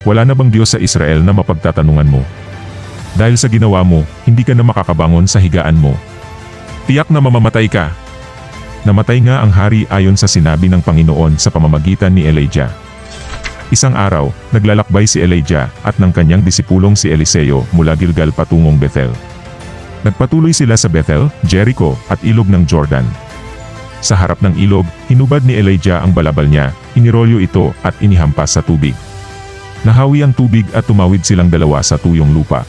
Wala na bang Diyos sa Israel na mapagtatanungan mo? Dahil sa ginawa mo, hindi ka na makakabangon sa higaan mo. Tiyak na mamamatay ka. Namatay nga ang hari ayon sa sinabi ng Panginoon sa pamamagitan ni Elijah. Isang araw, naglalakbay si Elijah at ng kanyang disipulong si Eliseo mula Gilgal patungong Bethel. Nagpatuloy sila sa Bethel, Jericho at ilog ng Jordan. Sa harap ng ilog, hinubad ni Elijah ang balabal niya, inirolyo ito at inihampas sa tubig. Nahawi ang tubig at tumawid silang dalawa sa tuyong lupa.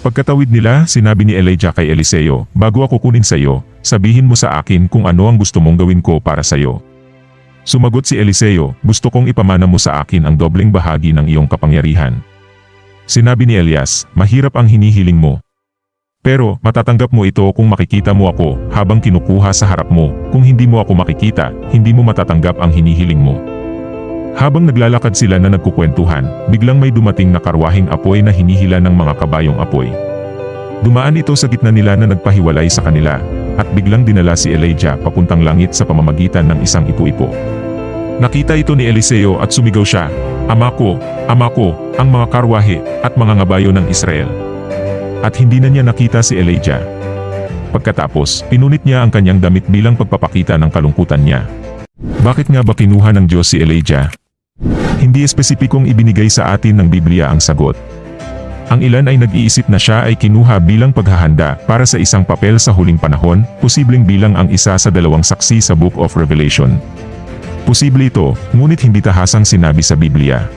Pagkatawid nila, sinabi ni Elijah kay Eliseo, Bago ako kunin sa iyo, sabihin mo sa akin kung ano ang gusto mong gawin ko para sa iyo. Sumagot si Eliseo, gusto kong ipamana mo sa akin ang dobleng bahagi ng iyong kapangyarihan. Sinabi ni Elias, mahirap ang hinihiling mo. Pero, matatanggap mo ito kung makikita mo ako habang kinukuha sa harap mo. Kung hindi mo ako makikita, hindi mo matatanggap ang hinihiling mo. Habang naglalakad sila na nagkukwentuhan, biglang may dumating na karwahing apoy na hinihila ng mga kabayong apoy. Dumaan ito sa gitna nila na nagpahiwalay sa kanila, at biglang dinala si Elijah papuntang langit sa pamamagitan ng isang ipo-ipo. Nakita ito ni Eliseo at sumigaw siya, Ama ko, Ama ko, ang mga karwahe at mga ngabayo ng Israel. At hindi na niya nakita si Elijah. Pagkatapos, pinunit niya ang kanyang damit bilang pagpapakita ng kalungkutan niya. Bakit nga ba kinuha ng Diyos si Elijah? Hindi espesipikong ibinigay sa atin ng Biblia ang sagot. Ang ilan ay nag-iisip na siya ay kinuha bilang paghahanda para sa isang papel sa huling panahon, posibleng bilang ang isa sa dalawang saksi sa Book of Revelation. Posible ito, ngunit hindi tahasang sinabi sa Biblia.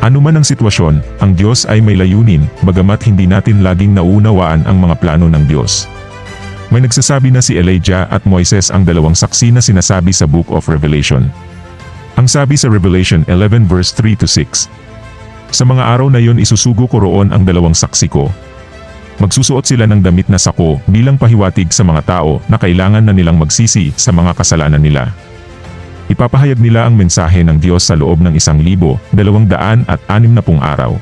Ano man ang sitwasyon, ang Diyos ay may layunin, bagamat hindi natin laging nauunawaan ang mga plano ng Diyos. May nagsasabi na si Elijah at Moises ang dalawang saksi na sinasabi sa Book of Revelation. Ang sabi sa Revelation 11 verse 3 to 6. Sa mga araw na yon isusugo ko roon ang dalawang saksi ko. Magsusuot sila ng damit na sako bilang pahiwatig sa mga tao na kailangan na nilang magsisi sa mga kasalanan nila. Ipapahayag nila ang mensahe ng Diyos sa loob ng isang libo, dalawang daan at anim na pung araw.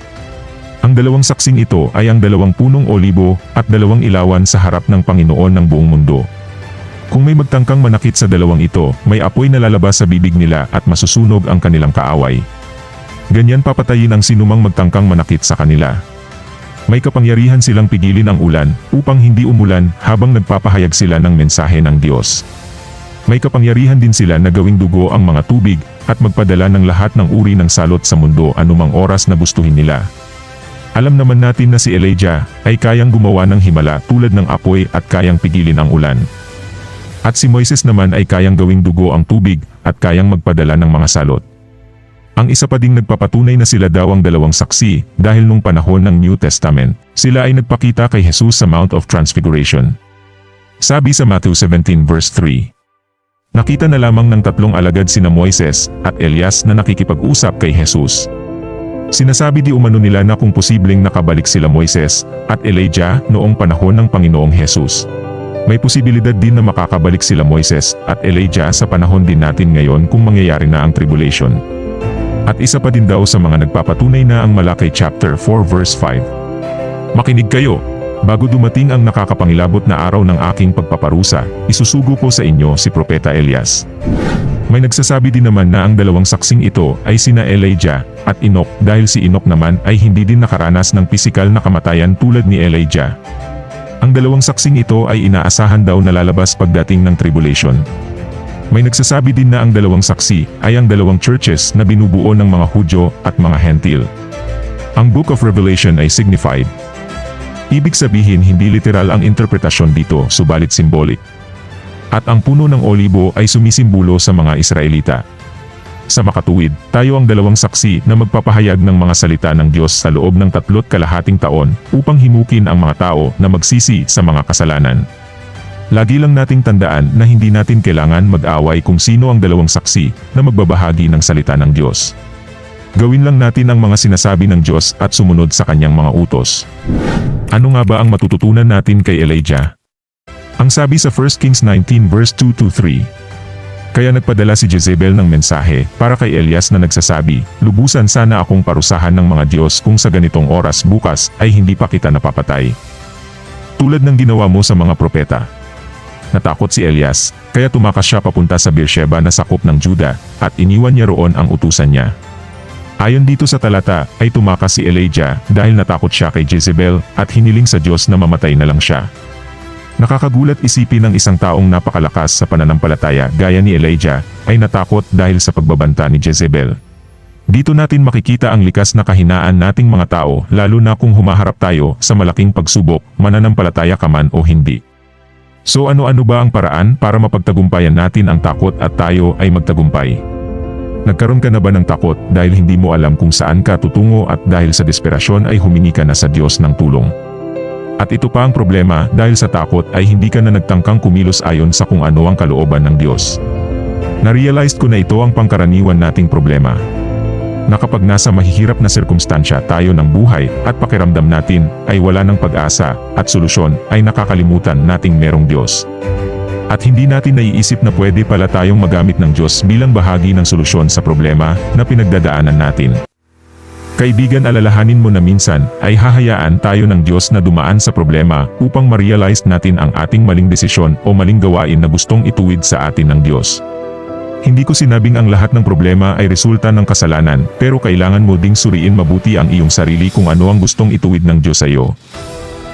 Ang dalawang saksing ito ay ang dalawang punong olibo at dalawang ilawan sa harap ng Panginoon ng buong mundo. Kung may magtangkang manakit sa dalawang ito, may apoy na lalabas sa bibig nila at masusunog ang kanilang kaaway. Ganyan papatayin ang sinumang magtangkang manakit sa kanila. May kapangyarihan silang pigilin ang ulan upang hindi umulan habang nagpapahayag sila ng mensahe ng Diyos. May kapangyarihan din sila na gawing dugo ang mga tubig at magpadala ng lahat ng uri ng salot sa mundo anumang oras na gustuhin nila. Alam naman natin na si Elijah ay kayang gumawa ng himala tulad ng apoy at kayang pigilin ang ulan. At si Moises naman ay kayang gawing dugo ang tubig at kayang magpadala ng mga salot. Ang isa pa ding nagpapatunay na sila daw ang dalawang saksi dahil nung panahon ng New Testament, sila ay nagpakita kay Jesus sa Mount of Transfiguration. Sabi sa Matthew 17 verse 3. Nakita na lamang ng tatlong alagad sina Moises at Elias na nakikipag-usap kay Jesus. Sinasabi di umano nila na kung posibleng nakabalik sila Moises at Elijah noong panahon ng Panginoong Jesus. May posibilidad din na makakabalik sila Moises at Elijah sa panahon din natin ngayon kung mangyayari na ang tribulation. At isa pa din daw sa mga nagpapatunay na ang Malakay chapter 4 verse 5. Makinig kayo, bago dumating ang nakakapangilabot na araw ng aking pagpaparusa, isusugo ko sa inyo si Propeta Elias. May nagsasabi din naman na ang dalawang saksing ito ay sina Elijah at Enoch dahil si Enoch naman ay hindi din nakaranas ng pisikal na kamatayan tulad ni Elijah. Ang dalawang saksing ito ay inaasahan daw na lalabas pagdating ng tribulation. May nagsasabi din na ang dalawang saksi ay ang dalawang churches na binubuo ng mga Hudyo at mga Hentil. Ang Book of Revelation ay signified. Ibig sabihin hindi literal ang interpretasyon dito subalit symbolic. At ang puno ng olibo ay sumisimbolo sa mga Israelita. Sa makatuwid, tayo ang dalawang saksi na magpapahayag ng mga salita ng Diyos sa loob ng tatlot kalahating taon upang himukin ang mga tao na magsisi sa mga kasalanan. Lagi lang nating tandaan na hindi natin kailangan mag-away kung sino ang dalawang saksi na magbabahagi ng salita ng Diyos. Gawin lang natin ang mga sinasabi ng Diyos at sumunod sa kanyang mga utos. Ano nga ba ang matututunan natin kay Elijah? Ang sabi sa 1 Kings 19 verse 2 to 3. Kaya nagpadala si Jezebel ng mensahe para kay Elias na nagsasabi, Lubusan sana akong parusahan ng mga Diyos kung sa ganitong oras bukas ay hindi pa kita napapatay. Tulad ng ginawa mo sa mga propeta. Natakot si Elias, kaya tumakas siya papunta sa Beersheba na sakop ng Juda, at iniwan niya roon ang utusan niya. Ayon dito sa talata, ay tumakas si Elijah dahil natakot siya kay Jezebel at hiniling sa Diyos na mamatay na lang siya. Nakakagulat isipin ng isang taong napakalakas sa pananampalataya gaya ni Elijah ay natakot dahil sa pagbabanta ni Jezebel. Dito natin makikita ang likas na kahinaan nating mga tao lalo na kung humaharap tayo sa malaking pagsubok, mananampalataya ka man o hindi. So ano-ano ba ang paraan para mapagtagumpayan natin ang takot at tayo ay magtagumpay? Nagkaroon ka na ba ng takot dahil hindi mo alam kung saan ka tutungo at dahil sa desperasyon ay humingi ka na sa Diyos ng tulong? At ito pa ang problema dahil sa takot ay hindi ka na nagtangkang kumilos ayon sa kung ano ang kalooban ng Diyos. Narealized ko na ito ang pangkaraniwan nating problema. Na nasa mahihirap na sirkumstansya tayo ng buhay at pakiramdam natin ay wala ng pag-asa at solusyon ay nakakalimutan nating merong Diyos. At hindi natin naiisip na pwede pala tayong magamit ng Diyos bilang bahagi ng solusyon sa problema na pinagdadaanan natin. Kaibigan alalahanin mo na minsan ay hahayaan tayo ng Diyos na dumaan sa problema upang ma-realize natin ang ating maling desisyon o maling gawain na gustong ituwid sa atin ng Diyos. Hindi ko sinabing ang lahat ng problema ay resulta ng kasalanan pero kailangan mo ding suriin mabuti ang iyong sarili kung ano ang gustong ituwid ng Diyos sa iyo.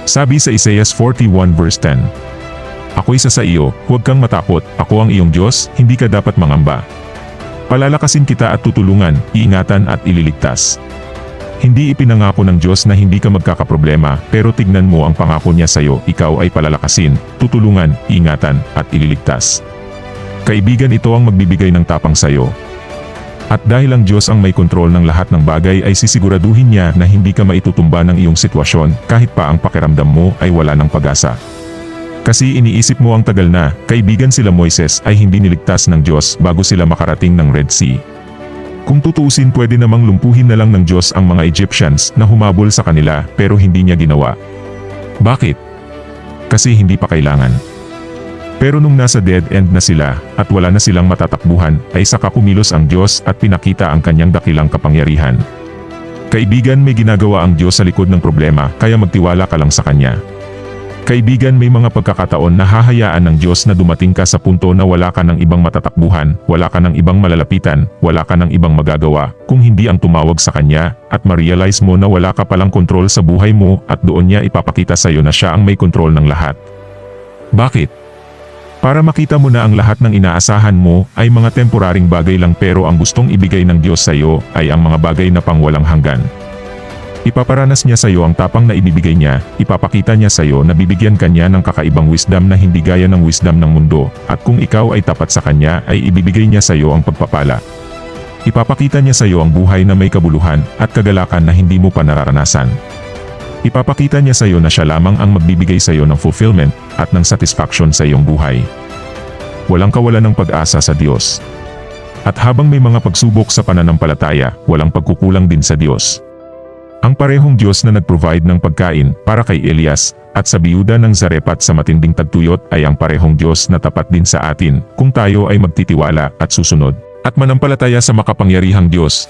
Sabi sa Isaiah 41 verse 10, Ako'y sa iyo, huwag kang matakot, ako ang iyong Diyos, hindi ka dapat mangamba. Palalakasin kita at tutulungan, iingatan at ililigtas. Hindi ipinangako ng Diyos na hindi ka magkakaproblema, pero tignan mo ang pangako niya sa iyo, ikaw ay palalakasin, tutulungan, iingatan, at ililigtas. Kaibigan ito ang magbibigay ng tapang sa iyo. At dahil ang Diyos ang may kontrol ng lahat ng bagay ay sisiguraduhin niya na hindi ka maitutumba ng iyong sitwasyon kahit pa ang pakiramdam mo ay wala ng pag-asa. Kasi iniisip mo ang tagal na, kaibigan sila Moises ay hindi niligtas ng Diyos bago sila makarating ng Red Sea. Kung tutuusin pwede namang lumpuhin na lang ng Diyos ang mga Egyptians na humabol sa kanila pero hindi niya ginawa. Bakit? Kasi hindi pa kailangan. Pero nung nasa dead end na sila at wala na silang matatakbuhan ay saka kumilos ang Diyos at pinakita ang kanyang dakilang kapangyarihan. Kaibigan may ginagawa ang Diyos sa likod ng problema kaya magtiwala ka lang sa Kanya. Kaibigan may mga pagkakataon na hahayaan ng Diyos na dumating ka sa punto na wala ka ng ibang matatakbuhan, wala ka ng ibang malalapitan, wala ka ng ibang magagawa, kung hindi ang tumawag sa Kanya, at ma-realize mo na wala ka palang kontrol sa buhay mo at doon niya ipapakita sa iyo na siya ang may kontrol ng lahat. Bakit? Para makita mo na ang lahat ng inaasahan mo ay mga temporaring bagay lang pero ang gustong ibigay ng Diyos sa iyo ay ang mga bagay na pangwalang hanggan. Ipaparanas niya sa iyo ang tapang na ibibigay niya, ipapakita niya sa iyo na bibigyan kanya ng kakaibang wisdom na hindi gaya ng wisdom ng mundo, at kung ikaw ay tapat sa kanya ay ibibigay niya sa iyo ang pagpapala. Ipapakita niya sa iyo ang buhay na may kabuluhan at kagalakan na hindi mo pa nararanasan. Ipapakita niya sa iyo na siya lamang ang magbibigay sa iyo ng fulfillment at ng satisfaction sa iyong buhay. Walang kawalan ng pag-asa sa Diyos. At habang may mga pagsubok sa pananampalataya, walang pagkukulang din sa Diyos. Ang parehong Diyos na nag-provide ng pagkain para kay Elias at sa biyuda ng Zarepat sa matinding tagtuyot ay ang parehong Diyos na tapat din sa atin kung tayo ay magtitiwala at susunod at manampalataya sa makapangyarihang Diyos.